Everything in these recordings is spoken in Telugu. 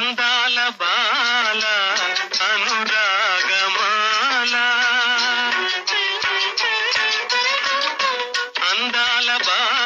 అందాల బాల అనురాగమాల. అందాల బాల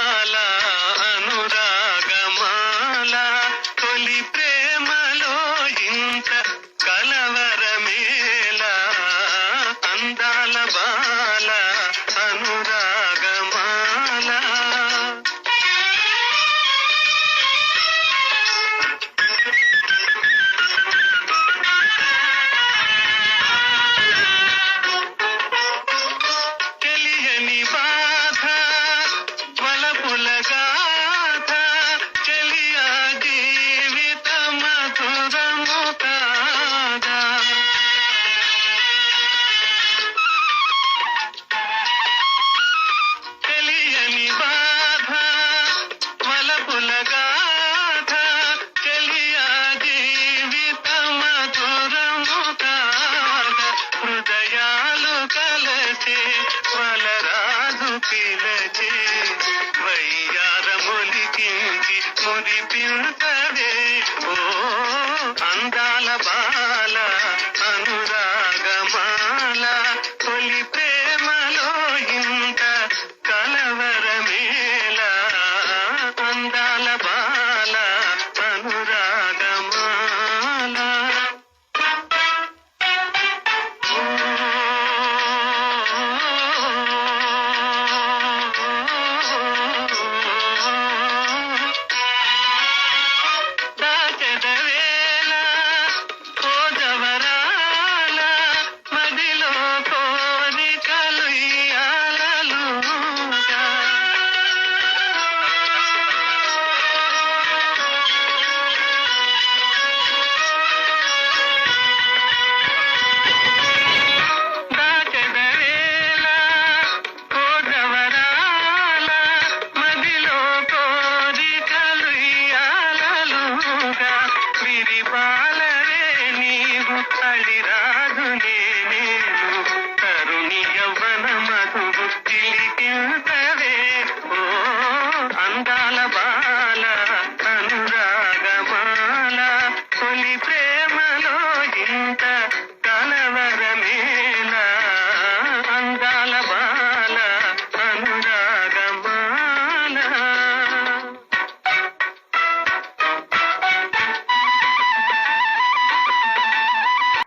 పిలచే వయ్యార మొలికించి మురిపింతవే